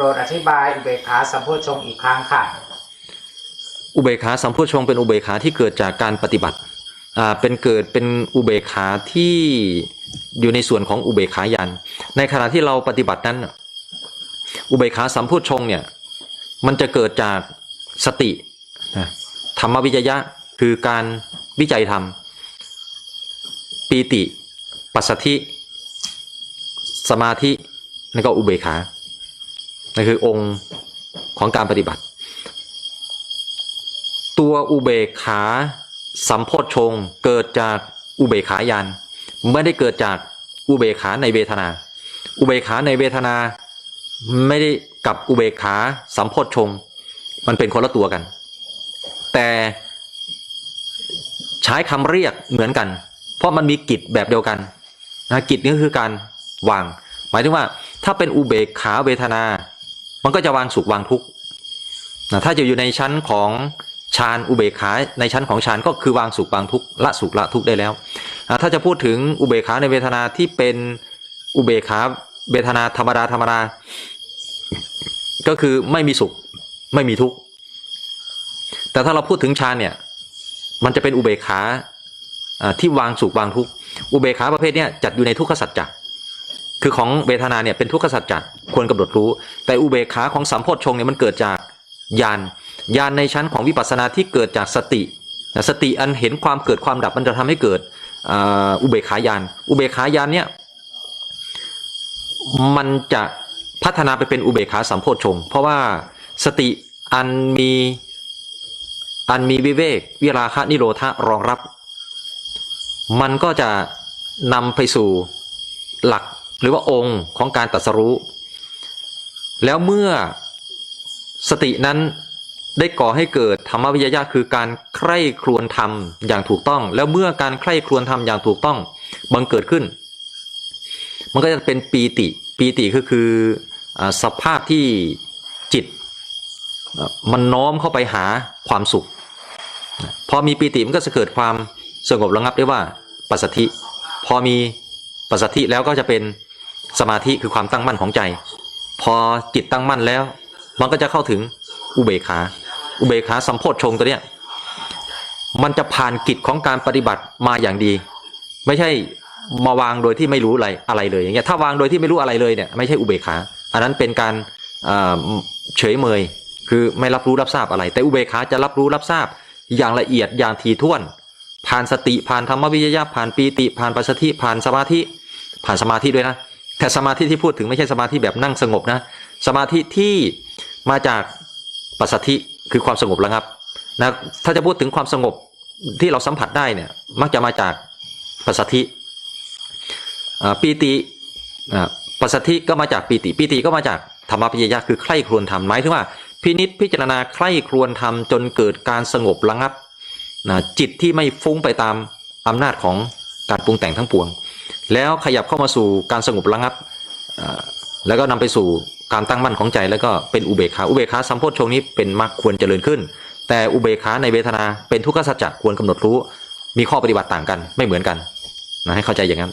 โปรดอธิบายอุเบกขาสัมโพชงอีกครั้งค่ะ อุเบกขาสัมโพชงเป็นอุเบกขาที่เกิดจากการปฏิบัติอ่าเป็นเกิดเป็นอุเบกขาที่อยู่ในส่วนของอุเบกขายันในขณะที่เราปฏิบัตินั้น อุเบกขาสัมโพชงเนี่ยมันจะเกิดจากสตินะธรรมวิจยะคือการวิจัยธรรม ปีติ ปัสสธิ สมาธิ แล้วก็อุเบกขา นั่นคือองค์ของการปฏิบัติ ตัวอุเบกขาสัมโพชฌงเกิดจากอุเบกขายานไม่ได้เกิดจากอุเบกขาในเวทนา อุเบกขาในเวทนา ไม่ได้กับอุเบกขาสัมโพชฌงมันเป็นคนละตัวกัน แต่ใช้คำเรียกเหมือนกัน เพราะมันมีกิจแบบเดียวกันนะกิจนี่ก็คือการวาง หมายถึงว่าถ้าเป็นอุเบกขาเวทนา มันก็จะวางสุขวางทุกข์นะถ้าจะอยู่ในชั้นของฌานอุเบกขาในชั้นของฌานก็คือวางสุขวางทุกข์ละสุขละทุกข์ได้แล้ว ถ้าจะพูดถึงอุเบกขาในเวทนาที่เป็นอุเบกขาเวทนาธรรมดาธรรมดาก็คือไม่มีสุขไม่มีทุกข์แต่ถ้าเราพูดถึงฌานเนี่ยมันจะเป็นอุเบกขาที่วางสุขวางทุกข์อุเบกขาประเภทนี้จัดอยู่ในทุกขสัจจะ คือของเวทนาเนี่ยเป็นทุกขสัจจะควรกำหนดรู้ แต่อุเบกขาของสัมโพชฌงเนี่ยมันเกิดจากญาณญาณในชั้นของวิปัสสนาที่เกิดจากสติ สติอันเห็นความเกิดความดับมันจะทำให้เกิดอุเบกขาญาณอุเบกขาญาณเนี่ยมันจะพัฒนาไปเป็นอุเบกขาสัมโพชฌงเพราะว่าสติอันมีอันมีวิเวกวิราคะนิโรธรองรับ มันก็จะนำไปสู่หลัก หรือว่าองค์ของการตรัสรู้ แล้วเมื่อสตินั้นได้ก่อให้เกิดธรรมวิจยะคือการใคร่ครวญธรรมอย่างถูกต้อง แล้วเมื่อการใคร่ครวญธรรมอย่างถูกต้องบังเกิดขึ้น มันก็จะเป็นปีติ ปีติก็คือสภาพที่จิต มันน้อมเข้าไปหาความสุข พอมีปีติมันก็จะเกิดความสงบระงับได้ว่าปัสสธิ พอมีปัสสธิแล้วก็จะเป็น สมาธิคือความตั้งมั่นของใจ พอจิตตั้งมั่นแล้ว มันก็จะเข้าถึงอุเบกขา อุเบกขาสัมโพชฌงตัวเนี้ยมันจะผ่านกิจของการปฏิบัติมาอย่างดี ไม่ใช่มาวางโดยที่ไม่รู้อะไรอะไรเลยอย่างเงี้ยถ้าวางโดยที่ไม่รู้อะไรเลยเนี่ยไม่ใช่อุเบกขา อันนั้นเป็นการเฉยเมย คือไม่รับรู้รับทราบอะไร แต่อุเบกขาจะรับรู้รับทราบอย่างละเอียดอย่างถี่ถ้วน ผ่านสติผ่านธรรมวิจยะผ่านปีติผ่านปัสสธิผ่านสมาธิ ผ่านสมาธิด้วยนะ แต่สมาธิที่พูดถึงไม่ใช่สมาธิแบบนั่งสงบนะ สมาธิที่มาจากปัสสธิคือความสงบระงับนะถ้าจะพูดถึงความสงบที่เราสัมผัสได้เนี่ยมักจะมาจากปัสสธิปีติปัสสธิก็มาจากปีติปีติก็มาจากธรรมปิยยะคือใคร่ครวญธรรมหมายถึงว่าพินิษพิจารณาใคร่ครวญธรรมจนเกิดการสงบระงับนะจิตที่ไม่ฟุ้งไปตามอำนาจของการปรุงแต่งทั้งปวง แล้วขยับเข้ามาสู่การสงบระงับ แล้วก็นำไปสู่การตั้งมั่นของใจแล้วก็เป็นอุเบกขาอุเบกขาสัมโพชฌงนี้เป็นมรรคควรเจริญขึ้น แต่อุเบกขาในเวทนาเป็นทุกขสัจจะควรกำหนดรู้ มีข้อปฏิบัติต่างกันไม่เหมือนกันนะให้เข้าใจอย่างนั้น